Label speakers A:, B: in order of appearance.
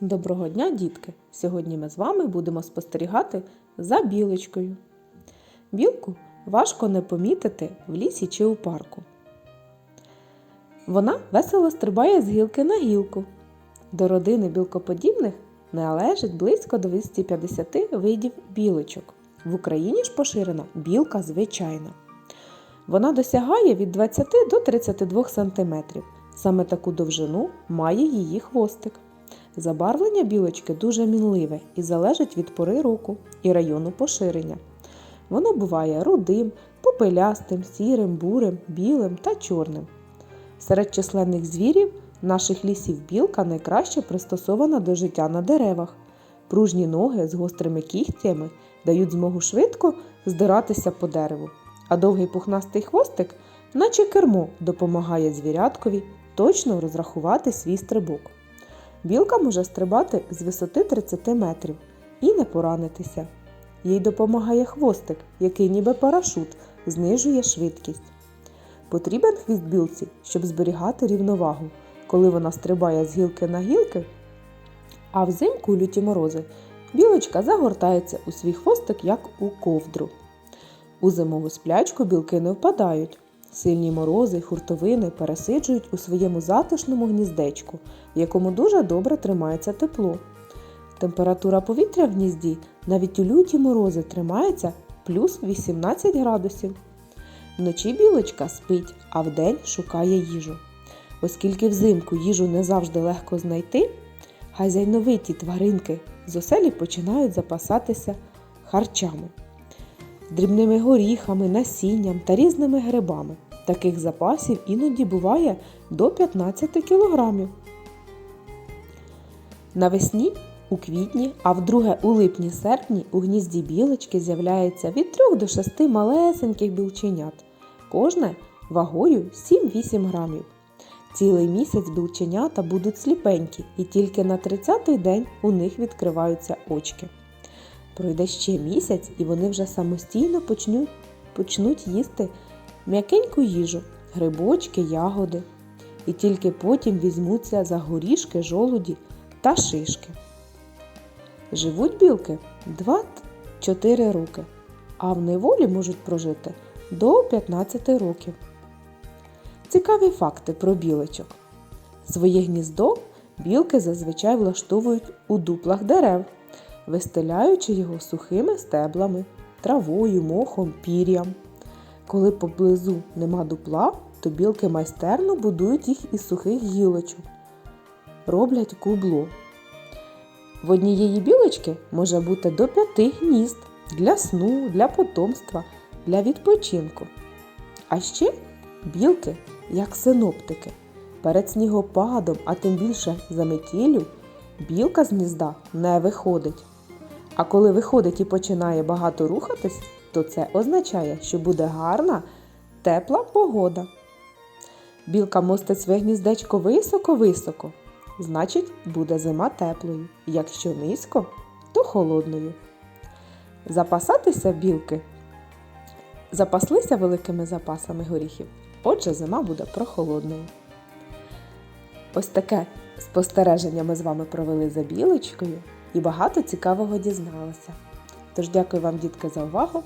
A: Доброго дня, дітки! Сьогодні ми з вами будемо спостерігати за білочкою. Білку важко не помітити в лісі чи у парку. Вона весело стрибає з гілки на гілку. До родини білкоподібних належить близько 250 видів білочок. В Україні ж поширена білка звичайна. Вона досягає від 20 до 32 см. Саме таку довжину має її хвостик. Забарвлення білочки дуже мінливе і залежить від пори року і району поширення. Воно буває рудим, попелястим, сірим, бурим, білим та чорним. Серед численних звірів наших лісів білка найкраще пристосована до життя на деревах. Пружні ноги з гострими кігтями дають змогу швидко здиратися по дереву, а довгий пухнастий хвостик, наче кермо, допомагає звіряткові точно розрахувати свій стрибок. Білка може стрибати з висоти 30 метрів і не поранитися. Їй допомагає хвостик, який ніби парашут знижує швидкість. Потрібен хвіст білці, щоб зберігати рівновагу, коли вона стрибає з гілки на гілки, а взимку у люті морози білочка загортається у свій хвостик, як у ковдру. У зимову сплячку білки не впадають. Сильні морози хуртовини пересиджують у своєму затишному гніздечку, в якому дуже добре тримається тепло. Температура повітря в гнізді навіть у люті морози тримається плюс 18 градусів. Вночі білочка спить, а вдень шукає їжу. Оскільки взимку їжу не завжди легко знайти, хазяйновиті тваринки з оселі починають запасатися харчами, дрібними горіхами, насінням та різними грибами. Таких запасів іноді буває до 15 кілограмів. Навесні у квітні, а вдруге у липні-серпні у гнізді білочки з'являється від 3 до 6 малесеньких білченят, кожне вагою 7-8 грамів. Цілий місяць білченята будуть сліпенькі, і тільки на 30-й день у них відкриваються очки. Пройде ще місяць, і вони вже самостійно почнуть, почнуть їсти м'якеньку їжу, грибочки, ягоди. І тільки потім візьмуться за горішки, жолуді та шишки. Живуть білки 2-4 роки, а в неволі можуть прожити до 15 років. Цікаві факти про білочок. Своє гніздо білки зазвичай влаштовують у дуплах дерев, вистеляючи його сухими стеблами, травою, мохом, пір'ям. Коли поблизу нема дупла, то білки майстерно будують їх із сухих гілочок, роблять кубло. В однієї білочки може бути до п'яти гнізд для сну, для потомства, для відпочинку. А ще білки, як синоптики, перед снігопадом, а тим більше за метіллю, білка з гнізда не виходить. А коли виходить і починає багато рухатись, то це означає, що буде гарна, тепла погода. Білка мостить своє гніздечко високо-високо, значить, буде зима теплою. Якщо низько, то холодною. Запасатися білки запаслися великими запасами горіхів, отже, зима буде прохолодною. Ось таке спостереження ми з вами провели за білочкою і багато цікавого дізналися. Тож дякую вам, дітки, за увагу